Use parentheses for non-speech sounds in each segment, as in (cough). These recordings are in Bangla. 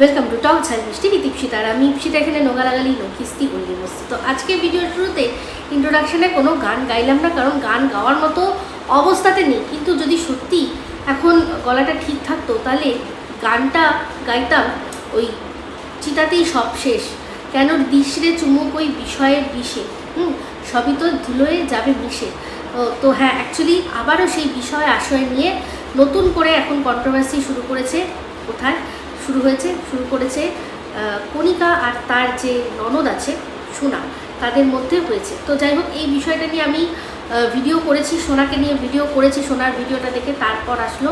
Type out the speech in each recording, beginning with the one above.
ওয়েলকাম টু টক ঝাল মিষ্টি বিদ ইপসিতা আর আমি ইপসিতা এখানে নোগালাগালি নখিস্তি অল্লি বসছি। তো আজকে ভিডিওর শুরুতে ইন্ট্রোডাকশনে কোনো গান গাইলাম না, কারণ গান গাওয়ার মতো অবস্থাতে নেই। কিন্তু যদি সত্যি এখন গলাটা ঠিক থাকতো, তাহলে গানটা গাইতাম ওই চিতাতেই সব শেষ। কেন দিশরে চুমুক ওই বিষয়ের বিষে? হুম, সবই তো ধুলোয় যাবে মিশে তো হ্যাঁ অ্যাকচুয়ালি আবারও সেই বিষয় আশয় নিয়ে নতুন করে এখন কন্ট্রোভার্সি শুরু করেছে কোথায়? শুরু হয়েছে, শুরু করেছে কণিকা আর তার যে ননদ আছে, সোনা, তাদের মধ্যে হয়েছে। তো যাই হোক, এই বিষয়টা নিয়ে আমি ভিডিও করেছি, সোনাকে নিয়ে ভিডিও করেছি, সোনার ভিডিওটা দেখে তারপর আসলো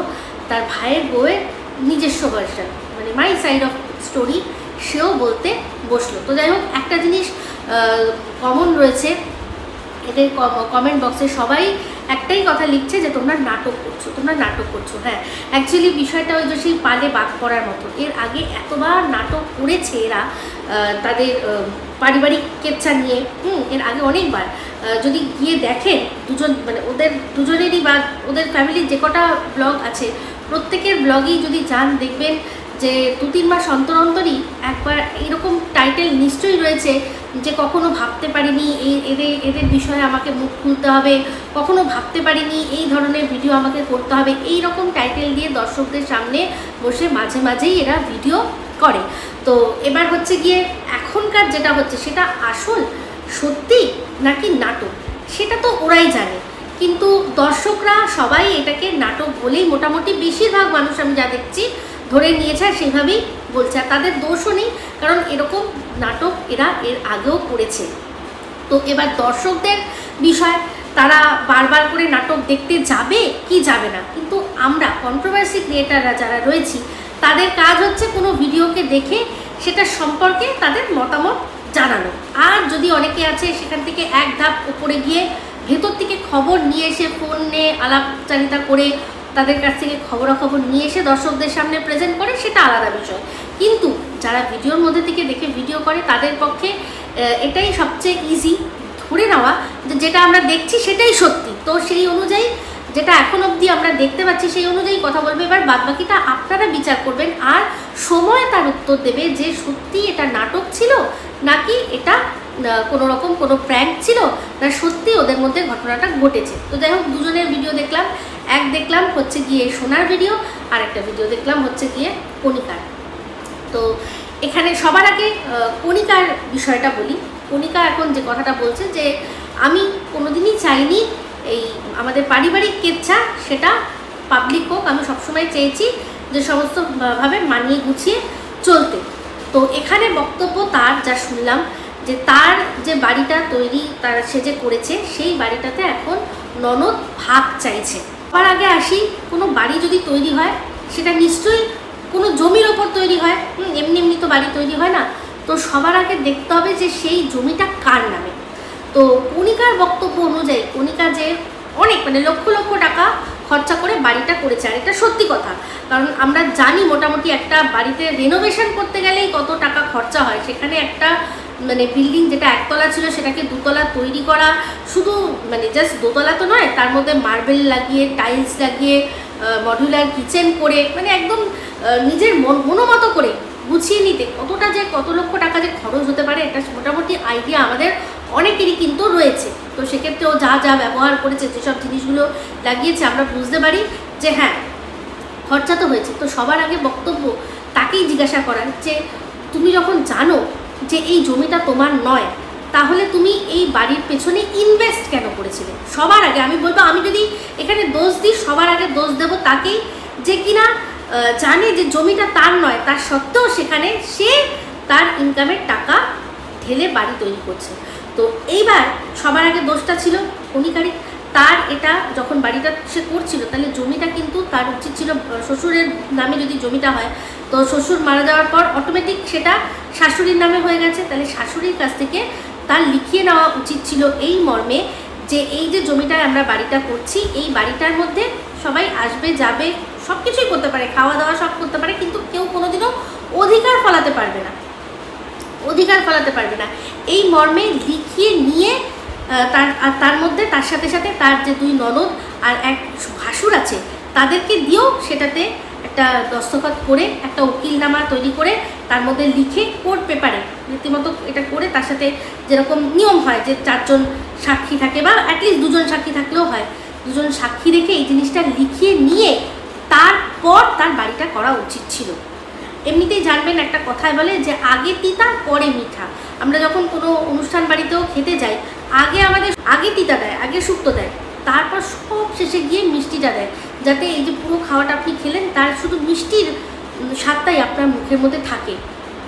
তার ভাইয়ের বউয়ের নিজস্ব ভার্সন মানে মাই সাইড অফ স্টোরি সেও বলতে বসল। তো যাই হোক, একটা জিনিস কমন রয়েছে, এদের কমেন্ট বক্সে সবাই একটাই কথা লিখছে যে তোমরা নাটক করছ, তোমরা নাটক করছ হ্যাঁ। অ্যাকচুয়ালি বিষয়টা ওই যে সেই পালে বাদ পড়ার মতো। এর আগে এতবার নাটক করেছে এরা তাদের পারিবারিক কেচ্ছা নিয়ে, হুম, এর আগে অনেকবার। যদি গিয়ে দেখেন দুজন মানে ওদের দুজনেরই বা ওদের ফ্যামিলির যে কটা ব্লগ আছে, প্রত্যেকের ব্লগেই যদি যান, দেখবেন যে দু তিন মাস অন্তর অন্তরই একবার এরকম টাইটেল নিশ্চয়ই রয়েছে যে কখনো ভাবতে পারিনি, এই এদের এদের বিষয়ে আমাকে মুখ খুলতে হবে, কখনো ভাবতে পারিনি এই ধরনের ভিডিও আমাকে করতে হবে এই রকম টাইটেল দিয়ে দর্শকদের সামনে বসে মাঝে মাঝেই এরা ভিডিও করে। তো এবার হচ্ছে গিয়ে এখনকার যেটা হচ্ছে, সেটা আসল সত্যি নাকি নাটক? সেটা তো ওরাই জানে। কিন্তু দর্শকরা সবাই এটাকে নাটক বলেই মোটামুটি বেশিরভাগ মানুষ আমি যা দেখছি ধরে নিয়েছে আর সেভাবেই বলছে। আর তাদের দোষও নেই, কারণ এরকম নাটক এরা এর আগেও করেছে। তো এবার দর্শকদের বিষয়, তারা বারবার করে নাটক দেখতে যাবে কি যাবে না? কিন্তু আমরা কন্ট্রোভার্সি ক্রিয়েটাররা যারা রয়েছি, তাদের কাজ হচ্ছে কোনো ভিডিওকে দেখে সেটা সম্পর্কে তাদের মতামত জানানো। আর যদি অনেকে আছে সেখান থেকে এক ধাপ উপরে গিয়ে ভেতর থেকে খবর নিয়ে এসে ফোনে আলাপচারিতা করে তাদের কাছ থেকে খবরাখবর নিয়ে এসে দর্শকদের সামনে প্রেজেন্ট করে, সেটা আলাদা বিষয়। কিন্তু যারা ভিডিওর মধ্যে থেকে দেখে ভিডিও করে, তাদের পক্ষে এটাই সবচেয়ে ইজি ধরে নেওয়া যেটা আমরা দেখছি সেটাই সত্যি। তো সেই অনুযায়ী যেটা এখন অবধি আমরা দেখতে পাচ্ছি, সেই অনুযায়ী কথা বলবে। এবার বাদবাকিটা আপনারা বিচার করবেন, আর সময় তার উত্তর দেবে যে সত্যি এটা নাটক ছিল, নাকি এটা কোনো রকম কোনো প্র্যাঙ্ক ছিল, না সত্যি ওদের মধ্যে ঘটনাটা ঘটেছে। তো যাই হোক, দুজনের ভিডিও দেখলাম। এক দেখলাম হচ্ছে গিয়ে সোনার ভিডিও আর একটা ভিডিও দেখলাম হচ্ছে গিয়ে কণিকার। তো এখানে সবার আগে কণিকার বিষয়টা বলি। কণিকা এখন যে কথাটা বলছে যে, আমি কোনোদিনই চাইনি এই আমাদের পারিবারিক কেচ্ছা, সেটা পাবলিক হোক, আমি সবসময় চেয়েছি যে সমস্ত ভাবে মানিয়ে গুছিয়ে চলতে। তো এখানে বক্তব্য তার, যা শুনলাম, যে তার যে বাড়িটা তৈরি, তার সে যে করেছে, সেই বাড়িটাতে এখন ননদ ভাগ চাইছে। সবার আগে আসি, কোনো বাড়ি যদি তৈরি হয়, সেটা নিশ্চয়ই কোনো জমির ওপর তৈরি হয় এমনি এমনি তো বাড়ি তৈরি হয় না। তো সবার আগে দেখতে হবে যে সেই জমিটা কার নামে। তো কণিকার বক্তব্য অনুযায়ী, কণিকা যে অনেক মানে লক্ষ লক্ষ টাকা খরচা করে বাড়িটা করেছে, আর এটা সত্যি কথা। কারণ আমরা জানি মোটামুটি একটা বাড়িতে রেনোভেশন করতে গেলেই কত টাকা খরচা হয়, সেখানে একটা মানে বিল্ডিং যেটা একতলা ছিল সেটাকে দুতলা তৈরি করা। শুধু মানে জাস্ট দোতলা তো নয়, তার মধ্যে মার্বেল লাগিয়ে টাইলস লাগিয়ে মডুলার কিচেন করে মানে একদম নিজের মন মনোমতো করে গুছিয়ে নিতে। কতটা যে কত লক্ষ টাকা যে খরচ হতে পারে, এটা মোটামুটি আইডিয়া আমাদের অনেকেরই কিন্তু রয়েছে। তো সেক্ষেত্রেও যা যা ব্যবহার করেছে, যেসব জিনিসগুলো লাগিয়েছে, আমরা বুঝতে পারি যে হ্যাঁ খরচা তো হয়েছে। তো সবার আগে বক্তব্য তাকেই জিজ্ঞাসা করার যে, তুমি যখন জানো যে এই জমিটা তোমার নয়, তাহলে তুমি এই বাড়ির পেছনে ইনভেস্ট কেন করেছিলে? সবার আগে আমি বলব, আমি যদি এখানে দোষ দিই, সবার আগে দোষ দেবো তাকেই যে কিনা জানে যে জমিটা তার নয়, তার সত্ত্বেও সেখানে সে তার ইনকামের টাকা ঢেলে বাড়ি তৈরি করছে। তো এইবার সবার আগে দোষটা ছিল কণিকারী তার এটা যখন বাড়িটা সে করছিল, তাহলে জমিটা কিন্তু তার উচিত ছিল শ্বশুরের নামে যদি জমিটা হয় তো শ্বশুর মারা যাওয়ার পর অটোমেটিক সেটা শাশুড়ির নামে হয়ে গেছে। তাহলে শাশুড়ির কাছ থেকে তার লিখিয়ে নেওয়া উচিত ছিল এই মর্মে যে এই যে জমিটায় আমরা বাড়িটা করছি, এই বাড়িটার মধ্যে সবাই আসবে, যাবে সব কিছুই করতে পারে খাওয়া দাওয়া সব করতে পারে, কিন্তু কেউ কোনোদিনও অধিকার ফলাতে পারবে না। অধিকার ফলাতে পারবে না। এই মর্মে লিখিয়ে নিয়ে তার, আর তার মধ্যে, তার সাথে সাথে তার যে দুই ননদ আর এক ভাসুর আছে, তাদেরকে দিয়েও সেটাতে একটা দস্তখত করে, একটা উকিলনামা তৈরি করে তার মধ্যে লিখে কোর্ট পেপারে রীতিমতো এটা করে তার সাথে যেরকম নিয়ম হয় যে চারজন সাক্ষী থাকে বা অ্যাটলিস্ট দুজন সাক্ষী থাকলেও হয়। দুজন সাক্ষী রেখে এই জিনিসটা লিখিয়ে নিয়ে তারপর তার বাড়িটা করা উচিত ছিল। এমনিতেই জানবেন একটা কথায় বলে যে আগে তিতা, পরে মিঠা। আমরা যখন কোনো অনুষ্ঠান বাড়িতেও খেতে যাই, আগে আমাদের, আগে তিতা দেয়, আগে শুক্তো দেয়। তারপর সব শেষে গিয়ে মিষ্টিটা দেয়। যাতে এই যে পুরো খাওয়াটা আপনি খেলেন, তার শুধু মিষ্টির স্বাদটাই আপনার মুখের মধ্যে থাকে।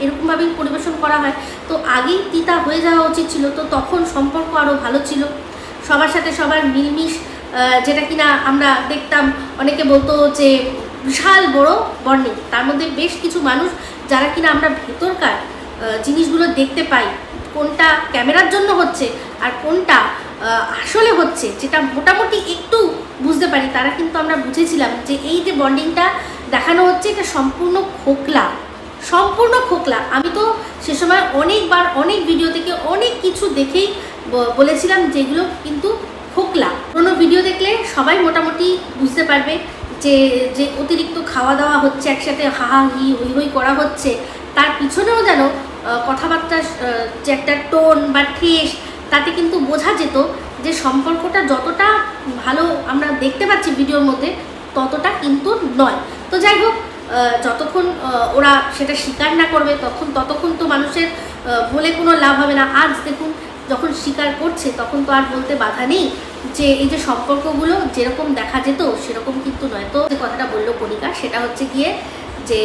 এরকমভাবেই পরিবেশন করা হয়। তো আগেই তিতা হয়ে যাওয়া উচিত ছিল, তো তখন সম্পর্ক আরও ভালো ছিল। সবার সাথে সবার মিলমিশ যেটা কিনা আমরা দেখতাম, অনেকে বলতো যে বিশাল বড় বর্ণিং তার মধ্যে বেশ কিছু মানুষ যারা কিনা আমরা ভেতরকার জিনিসগুলো দেখতে পাই, কোনটা ক্যামেরার জন্য হচ্ছে আর কোনটা আসলে হচ্ছে যেটা মোটামুটি একটু বুঝতে পারি তারা কিন্তু আমরা বুঝেছিলাম যে এই যে বন্ডিংটা দেখানো হচ্ছে এটা সম্পূর্ণ খোকলা সম্পূর্ণ খোকলা। আমি তো সে সময় অনেকবার অনেক ভিডিও থেকে অনেক কিছু দেখেই বলেছিলাম যেগুলো কিন্তু খোকলা। কোনো ভিডিও দেখলে সবাই মোটামুটি বুঝতে পারবে যে যে অতিরিক্ত খাওয়া দাওয়া হচ্ছে একসাথে হা হা হই হই করা হচ্ছে। তার পিছনেও যেন আহ, কথাবার্তার যে একটা টোন বা ঠেস তাতে কিন্তু বোঝা যেত যে সম্পর্কটা যতটা ভালো আমরা দেখতে পাচ্ছি ভিডিওর মধ্যে, ততটা কিন্তু নয়। তো যাই হোক যতক্ষণ ওরা সেটা স্বীকার না করবে, তখন, ততক্ষণ তো মানুষের বলে কোনো লাভ হবে না। আজ দেখুন, যখন স্বীকার করছে, তখন তো আর বলতে বাধা নেই যে এই যে সম্পর্কগুলো যেরকম দেখা যেত, সেরকম কিন্তু নয়। তো যে কথাটা বলল কণিকা, সেটা হচ্ছে গিয়ে যে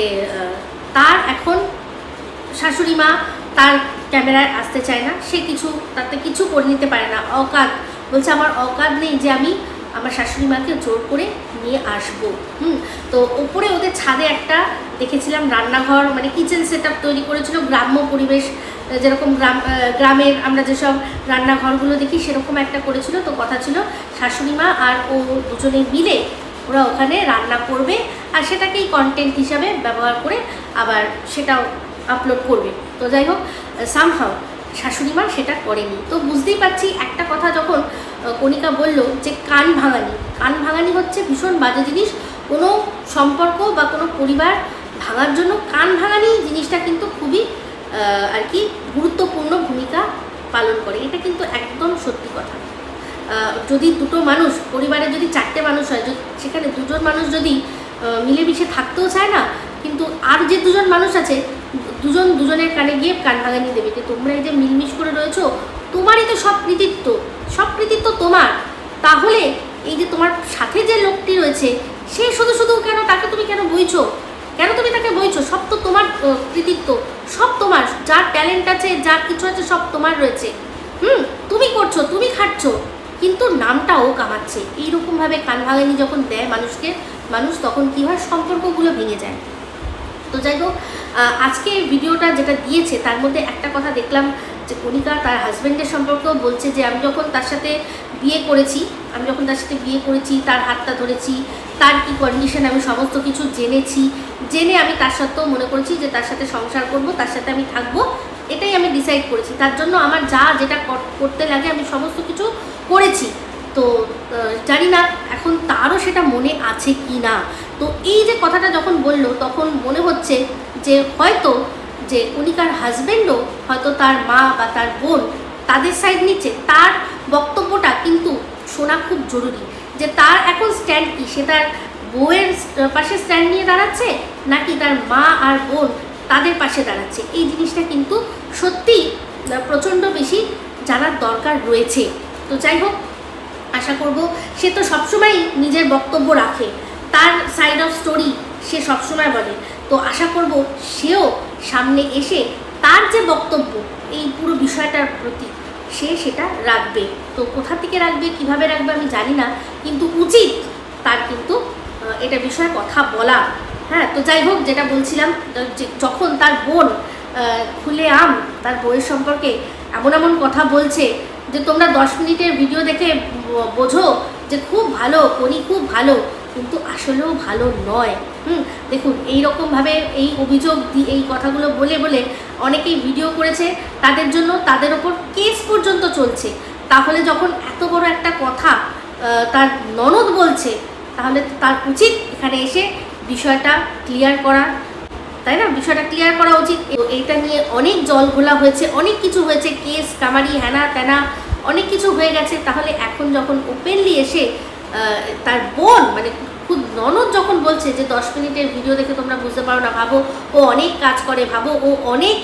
তার এখন শাশুড়ি মা তার ক্যামেরায় আসতে চায় না। সে কিছু, তাতে কিছু করে নিতে পারে না। অকাত, বলছে আমার অকাত নেই যে আমি আমার শাশুড়ি মাকে জোর করে নিয়ে আসব। হুম, তো ওপরে ওদের ছাদে একটা দেখেছিলাম রান্নাঘর মানে কিচেন সেট তৈরি করেছিল, গ্রাম্য পরিবেশ, যেরকম গ্রাম গ্রামের আমরা যেসব রান্নাঘরগুলো দেখি সেরকম একটা করেছিল। তো কথা ছিল শাশুড়ি মা আর ও দুজনে মিলে ওরা ওখানে রান্না করবে। আর সেটাকেই কন্টেন্ট হিসাবে ব্যবহার করে আবার সেটাও আপলোড করবে। তো যাই হোক সামহাও শাশুড়ি মা সেটা করেনি। তো বুঝতেই পারছি একটা কথা যখন কণিকা বলল যে কান ভাঙানি। কান ভাঙানি হচ্ছে ভীষণ বাজে জিনিস। কোনো সম্পর্ক বা কোনো পরিবার ভাঙার জন্য কান ভাঙানি জিনিসটা কিন্তু খুবই আর কি গুরুত্বপূর্ণ ভূমিকা পালন করে। এটা কিন্তু একদম সত্যি কথা। যদি দুটো মানুষ, পরিবারে যদি চারটে মানুষ হয় সেখানে দুজন মানুষ যদি মিলেমিশে থাকতেও চায় না, কিন্তু আর যে দুজন মানুষ আছে দুজন দুজনের কানে গিয়ে কান ভাঙানি দেবে যে তোমরা এই যে মিলমিশ করে রয়েছো, তোমারই তো সব কৃতিত্ব সব কৃতিত্ব তোমার। তাহলে এই যে তোমার সাথে যে লোকটি রয়েছে, সে শুধু শুধু কেন তাকে তুমি কেন বইছো? কেন তুমি তাকে বইছো? সব তো তোমার কৃতিত্ব, সব তোমার। যার ট্যালেন্ট আছে, যার কিছু আছে, সব তোমার রয়েছে। হুম, তুমি করছ, তুমি খাটছো, কিন্তু নামটা ও কামাচ্ছে। এইরকমভাবে কান ভাঙানি যখন দেয় মানুষকে, মানুষ তখন কী হয়? সম্পর্কগুলো ভেঙে যায়। তো যাই হোক আজকে ভিডিওটা যেটা দিয়েছে, তার মধ্যে একটা কথা দেখলাম যে কণিকা তার হাজব্যান্ডের সম্পর্কেও বলছে যে, আমি যখন তার সাথে বিয়ে করেছি, আমি যখন তার সাথে বিয়ে করেছি, তার হাতটা ধরেছি, তার কি কন্ডিশন আমি সমস্ত কিছু জেনেছি, জেনে আমি তার সাথেও মনে করেছি যে তার সাথে সংসার করব, তার সাথে আমি থাকব, এটাই আমি ডিসাইড করেছি। তার জন্য আমার যা যেটা করতে লাগে, আমি সমস্ত কিছু করেছি। তো জানি না এখন তারও সেটা মনে আছে কি না। তো এই যে কথাটা যখন বলল, তখন মনে হচ্ছে যে হয়তো যে কণিকার হাজব্যান্ডও হয়তো তার মা বা তার বোন তাদের সাইড নিচ্ছে। তার বক্তব্যটা কিন্তু শোনা খুব জরুরি যে তার এখন স্ট্যান্ড কি? সে তার বউয়ের পাশে স্ট্যান্ড নিয়ে দাঁড়াচ্ছে নাকি তার মা আর বোন তাদের পাশে দাঁড়াচ্ছে? এই জিনিসটা কিন্তু সত্যি প্রচণ্ড বেশি জানার দরকার রয়েছে। তো যাই হোক আশা করব সে তো সবসময় নিজের বক্তব্য রাখে। তার সাইড অফ স্টোরি সে সবসময় বলে। তো আশা করব সেও সামনে এসে তার যে বক্তব্য, এই পুরো বিষয়টার প্রতি সে সেটা রাখবে। তো কোথা থেকে রাখবে, কীভাবে রাখবে আমি জানি না, কিন্তু উচিত তার কিন্তু এটা বিষয়ে কথা বলা। হ্যাঁ তো যাই হোক, যেটা বলছিলাম যখন তার বোন খুলে আম, তার বইয়ের সম্পর্কে এমন এমন কথা বলছে যে তোমরা দশ মিনিটের ভিডিও দেখে বোঝো যে খুব ভালো কনি খুব ভালো, কিন্তু আসলেও ভালো নয়। হুম, দেখুন এই রকমভাবে এই অভিযোগ দিয়ে এই কথাগুলো বলে বলে অনেকেই ভিডিও করেছে, তাদের জন্য তাদের ওপর কেস পর্যন্ত চলছে। তাহলে যখন এত বড় একটা কথা তার ননদ বলছে, তাহলে তার উচিত এখানে এসে বিষয়টা ক্লিয়ার করা। তাই না? বিষয়টা ক্লিয়ার করা উচিত। এইটা নিয়ে অনেক জল ঘোলা হয়েছে, অনেক কিছু হয়েছে কেস কামারি হ্যানা ত্যানা অনেক কিছু হয়ে গেছে, তাহলে এখন যখন ওপেনলি এসে তার বোন মানে খুব ননদ যখন বলছে যে, দশ মিনিটের ভিডিও দেখে তোমরা বুঝতে পারো না, ভাবো, ও অনেক কাজ করে, ভাবো, ও অনেক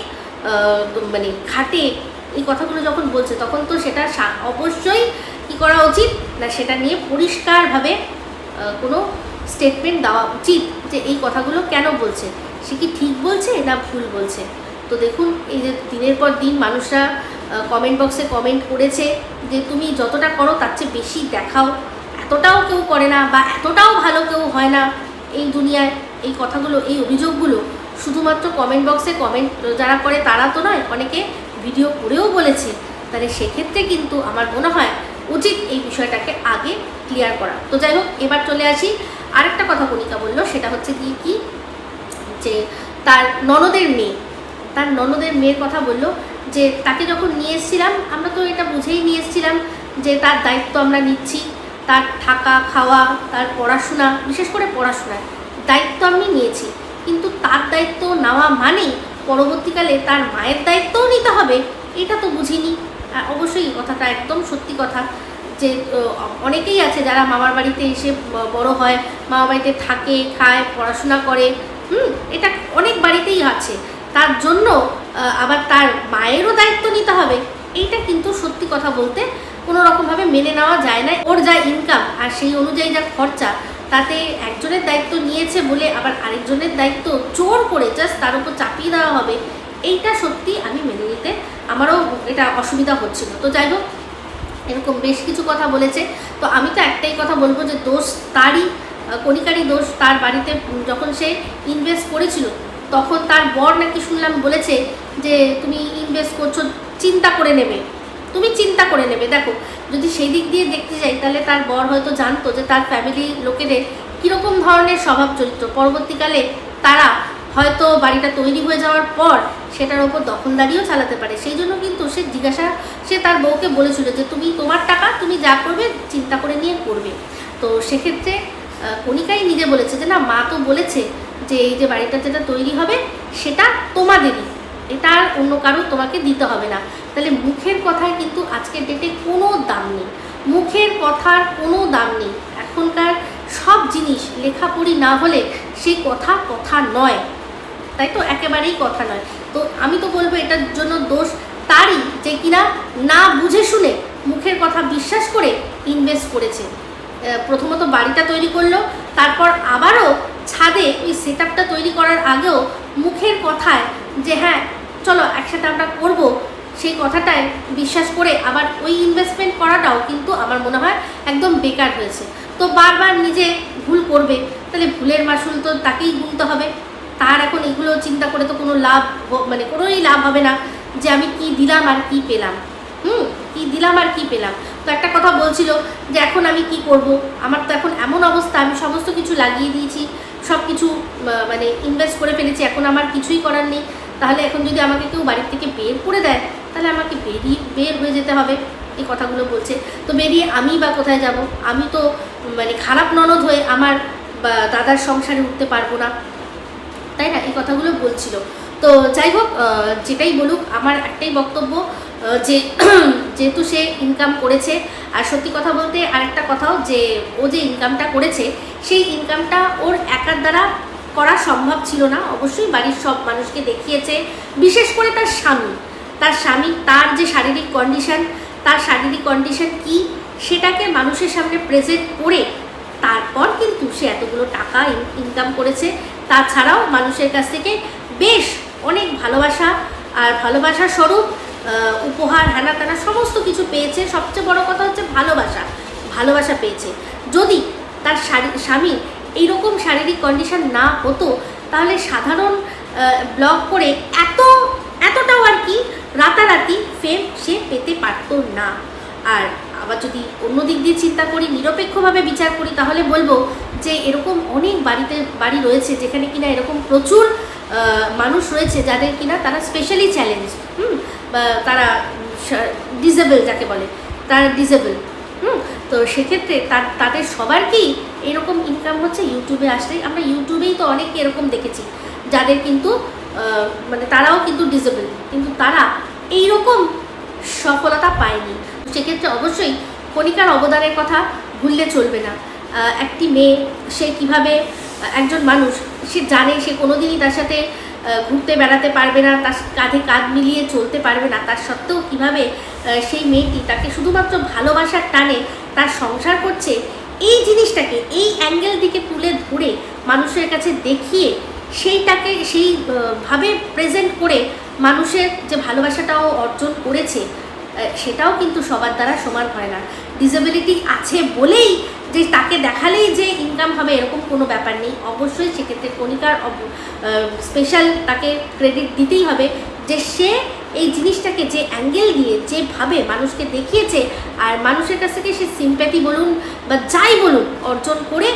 মানে খাটে, এই কথাগুলো যখন বলছে, তখন তো সেটা অবশ্যই কী করা উচিত? না, সেটা নিয়ে পরিষ্কারভাবে কোনো স্টেটমেন্ট দেওয়া উচিত যে, এই কথাগুলো কেন বলছে? সে কি ঠিক বলছে না ভুল বলছে? তো দেখুন, এই যে দিনের পর দিন মানুষরা কমেন্ট বক্সে কমেন্ট করেছে যে তুমি যতটা করো তার চেয়ে বেশি দেখাও। এতটাও কেউ করে না বা এতটাও ভালো কেউ হয় না। এই দুনিয়ায় এই কথাগুলো, এই অভিযোগগুলো শুধুমাত্র কমেন্ট বক্সে কমেন্ট যারা করে তারা তো নয়, অনেকে ভিডিও করেও বলেছে। তাহলে সেক্ষেত্রে কিন্তু আমার মনে হয় উচিত এই বিষয়টাকে আগে ক্লিয়ার করা। তো যাই হোক, এবার চলে আসি। আরেকটা কথা কণিকা বলল, সেটা হচ্ছে কি কি? যে তার ননদের মেয়ে তার ননদের মেয়ের কথা বলল যে, তাকে যখন নিয়ে এসেছিলাম, আমরা তো এটা বুঝেই নিয়ে এসেছিলাম যে, তার দায়িত্ব আমরা নিচ্ছি। তার থাকা, খাওয়া, তার পড়াশোনা, বিশেষ করে পড়াশোনায় দায়িত্ব আমি নিয়েছি। কিন্তু তার দায়িত্ব নেওয়া মানেই পরবর্তীকালে তার মায়ের দায়িত্বও নিতে হবে। এটা তো বুঝিনি। অবশ্যই কথাটা একদম সত্যি কথা যে অনেকেই আছে যারা মামার বাড়িতে এসে বড় হয়, মামার বাড়িতে থাকে, খায়, পড়াশোনা করে। হুম, এটা অনেক বাড়িতেই আছে। তার জন্য আবার তার মায়েরও দায়িত্ব নিতে হবে। এইটা কিন্তু সত্যি কথা বলতে কোনো রকমভাবে মেনে নেওয়া যায় না। ওর যা ইনকাম আর সেই অনুযায়ী যা খরচা, তাতে একজনের দায়িত্ব নিয়েছে বলে আবার আরেকজনের দায়িত্ব জোর করে জাস্ট তার উপর চাপিয়ে দেওয়া হবে, এইটা সত্যি আমি মেনে নিতে আমারও এটা অসুবিধা হচ্ছিল। তো যাই হোক, এরকম বেশ কিছু কথা বলেছে। তো আমি তো একটাই কথা বলব যে দোষ তারই কণিকারই দোষ। তার বাড়িতে যখন সে ইনভেস্ট করেছিল তখন তার বর নাকি শুনলাম বলেছে যে তুমি ইনভেস্ট করছ, চিন্তা করে নেবে। তুমি চিন্তা করে নেবে। দেখো, যদি সেই দিক দিয়ে দেখতে যাই, তাহলে তার বর হয়তো জানতো যে তার ফ্যামিলির লোকেদের কীরকম ধরনের স্বভাব চরিত্র। পরবর্তীকালে তারা হয়তো বাড়িটা তৈরি হয়ে যাওয়ার পর সেটার ওপর দখলদারিও চালাতে পারে। সেই জন্য কিন্তু সে জিজ্ঞাসা, সে তার বউকে বলেছিল যে তুমি তোমার টাকা, তুমি যা করবে চিন্তা করে নিয়ে করবে। তো সেক্ষেত্রে কণিকাই নিজে বলেছে যে না, মা তো বলেছে যে এই যে বাড়িটা যেটা তৈরি হবে, সেটা তোমাদেরই। এটা আর অন্য কারও তোমাকে দিতে হবে না। তাহলে মুখের কথায় কিন্তু আজকের ডেটে কোনো দাম নেই। মুখের কথার কোনো দাম নেই। এখনকার সব জিনিস লেখাপড়ি না হলে সেই কথা কথা নয়। তাই তো? একেবারেই কথা নয়। তো আমি তো বলব এটার জন্য দোষ তারই যে কিনা না বুঝে শুনে মুখের কথা বিশ্বাস করে ইনভেস্ট করেছে। প্রথমত বাড়িটা তৈরি করল, তারপর আবারও ছাদে ওই সেট তৈরি করার আগেও মুখের কথায় যে হ্যাঁ চলো একসাথে আমরা করব, সেই কথাটায় বিশ্বাস করে আবার ওই ইনভেস্টমেন্ট করাটাও কিন্তু আমার মনে হয় একদম বেকার হয়েছে। তো বারবার নিজে ভুল করবে, তাহলে ভুলের মাসুল তো তাকেই গুনতে হবে। তার এখন এগুলো চিন্তা করে তো কোনো লাভ মানে কোনোই লাভ হবে না যে আমি কি দিলাম আর কি পেলাম। হুম, কি দিলাম আর কি পেলাম। তো একটা কথা বলছিল যে এখন আমি কি করব? আমার তো এখন এমন অবস্থা, আমি সমস্ত কিছু লাগিয়ে দিয়েছি। সব কিছু মানে ইনভেস্ট করে ফেলেছি, এখন আমার কিছুই করার নেই। তাহলে এখন যদি আমাকে কেউ বাড়ির থেকে বের করে দেয়, তাহলে আমাকে বেরিয়ে, বের হয়ে যেতে হবে, এই কথাগুলো বলছে। তো বেরিয়ে আমি বা কোথায় যাব? আমি তো মানে খারাপ ননদ হয়ে আমার দাদার সংসারে উঠতে পারব না। তাই না? এই কথাগুলো বলছিল। তো যাই হোক যেটাই বলুক, আমার একটাই বক্তব্য যে, (clears throat) যেহেতু সে ইনকাম করেছে, আর সত্যি কথা বলতে আরেকটা কথাও, যে ও যে ইনকামটা করেছে, সেই ইনকামটা ওর একার দ্বারা করা সম্ভব ছিল না। অবশ্যই বাড়ির সব মানুষকে দেখিয়েছে, বিশেষ করে তার স্বামী। তার স্বামী, তার যে শারীরিক কন্ডিশন তার শারীরিক কন্ডিশন কি, সেটাকে মানুষের সামনে প্রেজেন্ট করে তারপর কিন্তু সে এতগুলো টাকা ইনকাম করেছে। তাছাড়াও মানুষের কাছ থেকে বেশ অনেক ভালোবাসা, আর ভালোবাসা স্বরূপ উপহার, হ্যানা ত্যানা সমস্ত কিছু পেয়েছে। সবচেয়ে বড় কথা হচ্ছে ভালোবাসা। ভালোবাসা পেয়েছে। যদি তার স্বামী এইরকম শারীরিক কন্ডিশন না হতো, তাহলে সাধারণ ব্লগ করে এত, এতটাও আর কি রাতারাতি ফেম সে পেতে পারতো না। আর আবার যদি অন্য দিক দিয়ে চিন্তা করি, নিরপেক্ষভাবে বিচার করি, তাহলে বলব যে এরকম অনেক বাড়িতে, বাড়ি রয়েছে যেখানে কিনা এরকম প্রচুর মানুষ রয়েছে যাদের কিনা তারা স্পেশালি চ্যালেঞ্জ হুম? তারা ডিসেবল যাকে বলে, তারা ডিসেবল হুম? তো সেক্ষেত্রে তার, তাদের সবার কি এরকম ইনকাম হচ্ছে ইউটিউবে আসলেই। আমরা ইউটিউবেই তো অনেক এরকম দেখেছি, যাদের কিন্তু মানে তারাও কিন্তু ডিসেবল কিন্তু তারা এই রকম সফলতা পায়নি। সেক্ষেত্রে অবশ্যই কণিকার অবদানের কথা ভুললে চলবে না। একটি মেয়ে, সে কীভাবে একজন মানুষ, সে জানে, সে কোনোদিনই তার সাথে ঘুরতে বেড়াতে পারবে না তার কাঁধে কাঁধ মিলিয়ে চলতে পারবে না তার সত্ত্বেও কীভাবে সেই মেয়েটি তাকে শুধুমাত্র ভালোবাসার টানে তার সংসার করছে এই জিনিসটাকে এই অ্যাঙ্গেল দিকে তুলে ধরে মানুষের কাছে দেখিয়ে সেইটাকে সেই আহ, ভাবে প্রেজেন্ট করে মানুষের যে ভালোবাসাটাও অর্জন করেছে সেটাও কিন্তু সবার দ্বারা সমান হয় না। ডিসেবিলিটি আছে বলেই যে তাকে দেখালেই যে ইনকাম হবে এরকম কোনো ব্যাপার নেই। অবশ্যই সেক্ষেত্রে কণিকার স্পেশাল তাকে ক্রেডিট দিতেই হবে যে সে এই জিনিসটাকে যে অ্যাঙ্গেল দিয়ে যেভাবে মানুষকে দেখিয়েছে আর মানুষের কাছ থেকে সে সিম্প্যাথি বলুন বা যাই বলুন অর্জন করে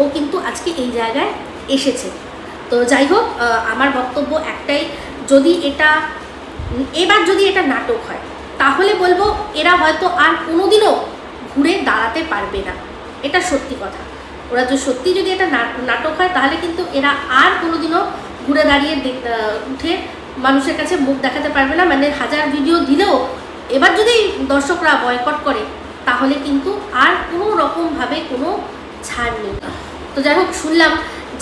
ও কিন্তু আজকে এই জায়গায় এসেছে। তো যাই হোক আমার বক্তব্য একটাই, যদি এটা, এবার যদি এটা নাটক হয়, তাহলে বলব এরা হয়তো আর কোনোদিনও ঘুরে দাঁড়াতে পারবে না। এটা সত্যি কথা। ওরা যদি সত্যি যদি এটা নাটক হয়, তাহলে কিন্তু এরা আর কোনোদিনও ঘুরে দাঁড়িয়ে উঠে মানুষের কাছে মুখ দেখাতে পারবে না। মানে হাজার ভিডিও দিলেও এবার যদি দর্শকরা বয়কট করে, তাহলে কিন্তু আর কোনো রকমভাবে কোনো ছাড় নেই। তো যাই হোক, শুনলাম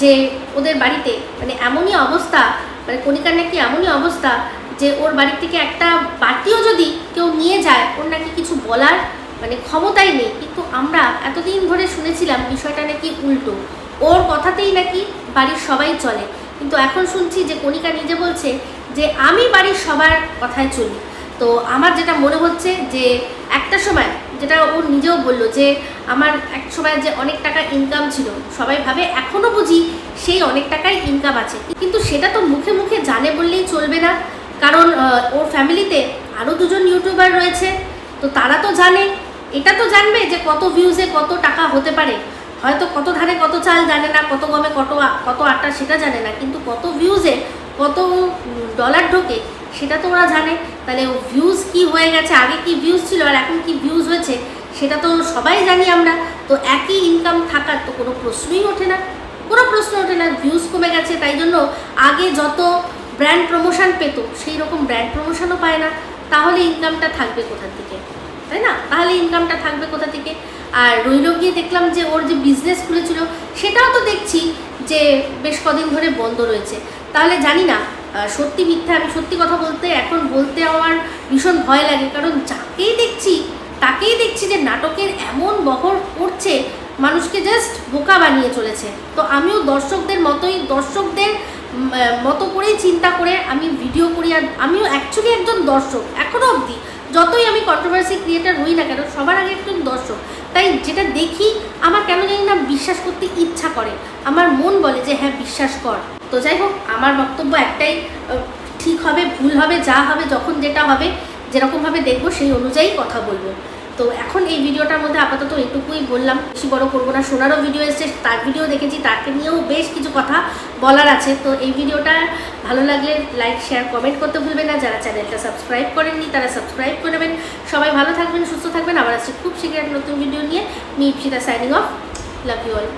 যে ওদের বাড়িতে মানে এমনই অবস্থা মানে কণিকার নাকি এমনই অবস্থা যে ওর বাড়ি থেকে একটা বাটিও যদি কেউ নিয়ে যায়, ওর নাকি কিছু বলার মানে ক্ষমতাই নেই। কিন্তু আমরা এতদিন ধরে শুনেছিলাম বিষয়টা নাকি উল্টো। ওর কথাতেই নাকি বাড়ির সবাই চলে। কিন্তু এখন শুনছি যে কণিকা নিজে বলছে যে, আমি বাড়ির সবার কথায় চলি। তো আমার যেটা মনে হচ্ছে যে, একটা সময় যেটা ও নিজেও বলল যে, আমার এক সময় যে অনেক টাকা ইনকাম ছিল, সবাই ভাবে এখনও বুঝি সেই অনেক টাকাই ইনকাম আছে। কিন্তু সেটা তো মুখে মুখে জানে বললেই চলবে না। কারণ ওর ফ্যামিলিতে আরও দুজন ইউটিউবার রয়েছে। তো তারা তো জানে এটা তো জানবে যে কত ভিউজে কত টাকা হতে পারে। হয়তো কত ধারে কত চাল জানে না, কত গমে কত কত আটটা সেটা জানে না, কিন্তু কত ভিউজে কত ডলার ঢোকে সেটা তো ওরা জানে। তাহলে ভিউজ কি হয়ে গেছে, আগে কি ভিউজ ছিল আর এখন কি ভিউজ হয়েছে, সেটা তো সবাই জানি আমরা। তো একই ইনকাম থাকার তো কোনো প্রশ্নই ওঠে না। কোনো প্রশ্ন ওঠে না ভিউজ কমে গেছে, তাই জন্য আগে যত ব্র্যান্ড প্রমোশন পেত সেই রকম ব্র্যান্ড প্রমোশনও পায় না। তাহলে ইনকামটা থাকবে কোথার থেকে? তাই না? তাহলে ইনকামটা থাকবে কোথা থেকে? আর রইল গিয়ে দেখলাম যে ওর যে বিজনেস খুলেছিল, সেটাও তো দেখছি যে বেশ কদিন ধরে বন্ধ রয়েছে। তাহলে জানি না সত্যি মিথ্যা আমি সত্যি কথা বলতে, এখন বলতে আমার ভীষণ ভয় লাগে। কারণ যাকেই দেখছি, তাকেই দেখছি যে নাটকের এমন বহর করছে, মানুষকে জাস্ট বোকা বানিয়ে চলেছে। তো আমিও দর্শকদের মতোই, দর্শকদের মতো করেই চিন্তা করে আমি ভিডিও করি, আর আমিও অ্যাকচুয়ালি একজন দর্শক এখনও অবধি। যতই আমি কন্ট্রোভার্সি ক্রিয়েটার হই না কেন, সবার আগে একজন দর্শক। তাই যেটা দেখি, আমার কেন জানি না বিশ্বাস করতে ইচ্ছা করে। আমার মন বলে যে হ্যাঁ বিশ্বাস কর। তো যাই হোক, আমার বক্তব্য একটাই ঠিক হবে, ভুল হবে, যা হবে, যখন যেটা হবে, যেরকমভাবে দেখব, সেই অনুযায়ী কথা বলব। তো এখন এই ভিডিওটার মধ্যে আপাতত এটুকুই বললাম। বেশি বড় করব না। সোনারও ভিডিও এসছে, তার ভিডিও দেখেছি, তাকে নিয়েও বেশ কিছু কথা বলার আছে। তো এই ভিডিওটা ভালো লাগলে লাইক শেয়ার কমেন্ট করতে ভুলবেন না। যারা চ্যানেলটা সাবস্ক্রাইব করেননি, তারা সাবস্ক্রাইব করে নেবেন। সবাই ভালো থাকবেন, সুস্থ থাকবেন। আবার আসছে খুব শীঘ্রই নতুন ভিডিও নিয়ে। Me Ipsita signing off love you all